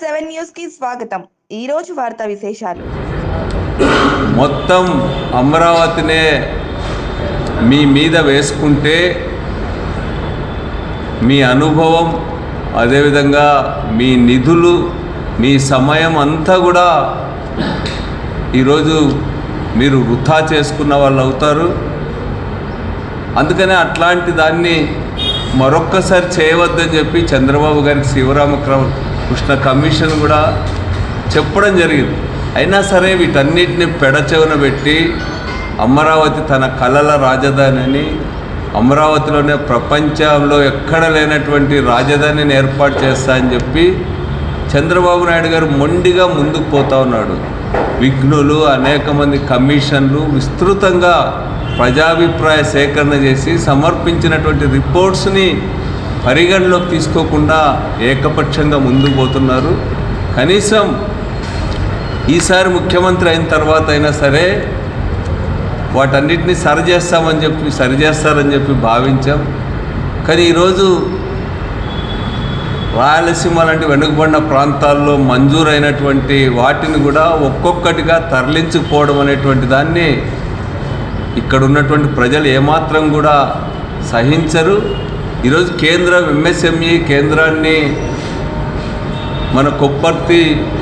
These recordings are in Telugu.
సెవెన్ న్యూస్కి స్వాగతం. ఈ రోజు వార్తా విశేషాలు. మొత్తం అమరావతినే మీ మీద వేసుకుంటే మీ అనుభవం అదేవిధంగా మీ నిధులు మీ సమయం అంతా కూడా ఈరోజు మీరు వృధా చేసుకున్న వాళ్ళు అవుతారు. అందుకనే అట్లాంటి దాన్ని మరొక్కసారి చేయవద్దని చెప్పి చంద్రబాబు గారికి కృష్ణ కమిషన్ కూడా చెప్పడం జరిగింది. అయినా సరే వీటన్నిటిని పెడచెవున పెట్టి అమరావతి తన కళల రాజధానిని అమరావతిలోనే ప్రపంచంలో ఎక్కడ లేనటువంటి రాజధానిని ఏర్పాటు చేస్తా అని చెప్పి చంద్రబాబు నాయుడు గారు మొండిగా ముందుకు పోతా ఉన్నాడు. విఘ్నులు అనేక మంది కమిషన్లు విస్తృతంగా ప్రజాభిప్రాయ సేకరణ చేసి సమర్పించినటువంటి రిపోర్ట్స్ని పరిగణలోకి తీసుకోకుండా ఏకపక్షంగా ముందుకు పోతున్నారు. కనీసం ఈసారి ముఖ్యమంత్రి అయిన తర్వాత అయినా సరే వాటన్నిటిని సరిచేస్తామని చెప్పి సరిచేస్తారని చెప్పి భావించాం. కానీ ఈరోజు రాయలసీమ లాంటి వెనుకబడిన ప్రాంతాల్లో మంజూరైనటువంటి వాటిని కూడా ఒక్కొక్కటిగా తరలించుకుపోవడం అనేటువంటి దాన్ని ఇక్కడ ఉన్నటువంటి ప్రజలు ఏమాత్రం కూడా సహించరు. ఈరోజు కేంద్రం ఎంఎస్ఎంఈ కేంద్రాన్ని మన కొప్పర్తి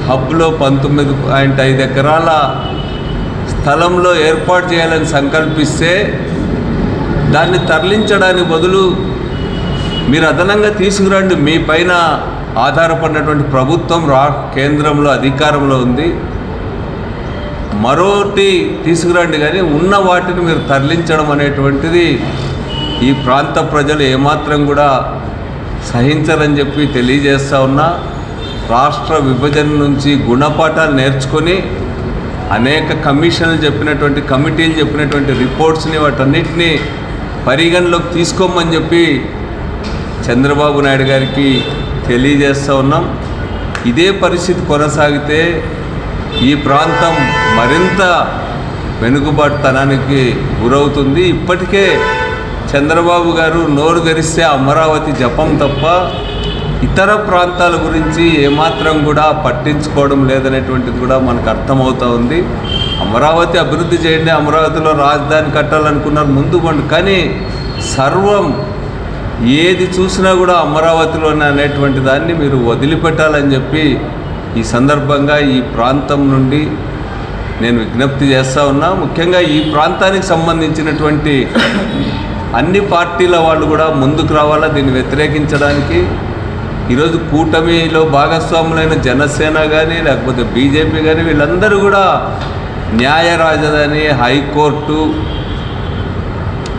హబ్లో పంతొమ్మిది పాయింట్ ఐదు ఎకరాల స్థలంలో ఏర్పాటు చేయాలని సంకల్పిస్తే దాన్ని తరలించడానికి బదులు మీరు అదనంగా తీసుకురండి. మీ పైన ఆధారపడినటువంటి ప్రభుత్వం రా కేంద్రంలో అధికారంలో ఉంది. మరోటి తీసుకురండి. కానీ ఉన్న వాటిని మీరు తరలించడం అనేటువంటిది ఈ ప్రాంత ప్రజలు ఏమాత్రం కూడా సహించరని చెప్పి తెలియజేస్తా ఉన్నా రాష్ట్ర విభజన నుంచి గుణపాఠాలు నేర్చుకొని అనేక కమిషన్లు చెప్పినటువంటి కమిటీలు చెప్పినటువంటి రిపోర్ట్స్ని వాటన్నిటిని పరిగణలోకి తీసుకోమని చెప్పి చంద్రబాబు నాయుడు గారికి తెలియజేస్తూ ఉన్నాం. ఇదే పరిస్థితి కొనసాగితే ఈ ప్రాంతం మరింత వెనుకబాటుతనానికి గురవుతుంది. ఇప్పటికే చంద్రబాబు గారు నోరు తెరిస్తే అమరావతి జపం తప్ప ఇతర ప్రాంతాల గురించి ఏమాత్రం కూడా పట్టించుకోవడం లేదనేటువంటిది కూడా మనకు అర్థమవుతూ ఉంది. అమరావతి అభివృద్ధి చేయండి అమరావతిలో రాజధాని కట్టాలనుకున్నారు ముందు పండు. కానీ సర్వం ఏది చూసినా కూడా అమరావతిలోనే అనేటువంటి దాన్ని మీరు వదిలిపెట్టాలని చెప్పి ఈ సందర్భంగా ఈ ప్రాంతం నుండి నేను విజ్ఞప్తి చేస్తూ ఉన్నా. ముఖ్యంగా ఈ ప్రాంతానికి సంబంధించినటువంటి అన్ని పార్టీల వాళ్ళు కూడా ముందుకు రావాలా? దీన్ని వ్యతిరేకించడానికి? ఈరోజు కూటమిలో భాగస్వాములైన జనసేన కానీ లేకపోతే బీజేపీ కానీ వీళ్ళందరూ కూడా న్యాయ రాజధాని హైకోర్టు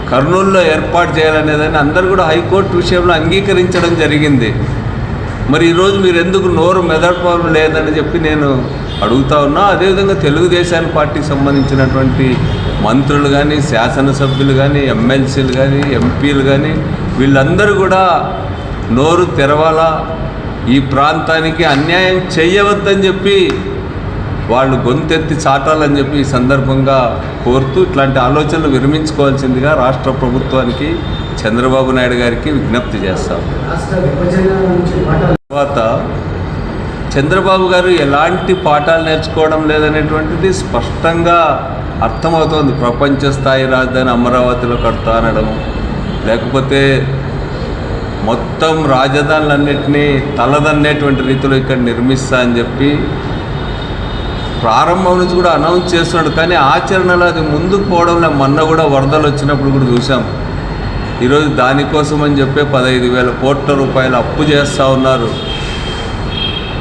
కర్నూలులో ఏర్పాటు చేయాలనేదని అందరూ కూడా హైకోర్టు విషయంలో అంగీకరించడం జరిగింది. మరి ఈరోజు మీరు ఎందుకు నోరు మెదపడం లేదని చెప్పి నేను అడుగుతా ఉన్నా. అదేవిధంగా తెలుగుదేశానికి పార్టీకి సంబంధించినటువంటి మంత్రులు కానీ శాసనసభ్యులు కానీ ఎమ్మెల్సీలు కానీ ఎంపీలు కానీ వీళ్ళందరూ కూడా నోరు తెరవాలా? ఈ ప్రాంతానికి అన్యాయం చేయవద్దని చెప్పి వాళ్ళు గొంతెత్తి చాటాలని చెప్పి ఈ సందర్భంగా కోరుతూ ఇట్లాంటి ఆలోచనలు విరమించుకోవాల్సిందిగా రాష్ట్ర ప్రభుత్వానికి చంద్రబాబు నాయుడు గారికి విజ్ఞప్తి చేస్తాం. తర్వాత చంద్రబాబు గారు ఎలాంటి పాఠాలు నేర్చుకోవడం లేదనేటువంటిది స్పష్టంగా అర్థమవుతోంది. ప్రపంచ స్థాయి రాజధాని అమరావతిలో కడతా అనడం లేకపోతే మొత్తం రాజధానులన్నింటినీ తలదన్నేటువంటి రీతిలో ఇక్కడ నిర్మిస్తా అని చెప్పి ప్రారంభం నుంచి కూడా అనౌన్స్ చేస్తున్నాడు. కానీ ఆచరణలో అది ముందుకు పోవడంలో మొన్న కూడా వరదలు వచ్చినప్పుడు కూడా చూసాం ఈరోజు దానికోసం అని చెప్పే పదహైదు వేల కోట్ల రూపాయలు అప్పు చేస్తూ ఉన్నారు.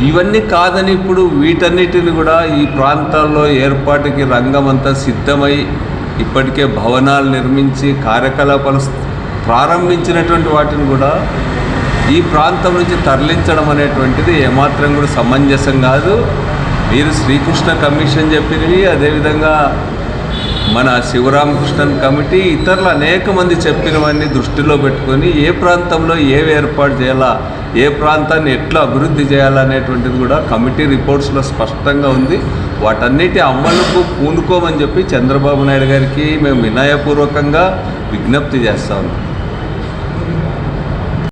ఇవన్నీ కాదని ఇప్పుడు వీటన్నిటిని కూడా ఈ ప్రాంతాల్లో ఏర్పాటుకి రంగం అంతా సిద్ధమై ఇప్పటికే భవనాలు నిర్మించి కార్యకలాపాలు ప్రారంభించినటువంటి వాటిని కూడా ఈ ప్రాంతం నుంచి తరలించడం అనేటువంటిది ఏమాత్రం కూడా సమంజసం కాదు. మీరు శ్రీకృష్ణ కమిషన్ చెప్పినవి అదేవిధంగా మన శివరామకృష్ణన్ కమిటీ ఇతరులు అనేక మంది చెప్పినవన్నీ దృష్టిలో పెట్టుకొని ఏ ప్రాంతంలో ఏవి ఏర్పాటు చేయాలా ఏ ప్రాంతాన్ని ఎట్లా అభివృద్ధి చేయాలనేటువంటిది కూడా కమిటీ రిపోర్ట్స్లో స్పష్టంగా ఉంది. వాటన్నిటి అమలుకు పూనుకోమని చెప్పి చంద్రబాబు నాయుడు గారికి మేము వినయపూర్వకంగా విజ్ఞప్తి చేస్తా ఉన్నాం.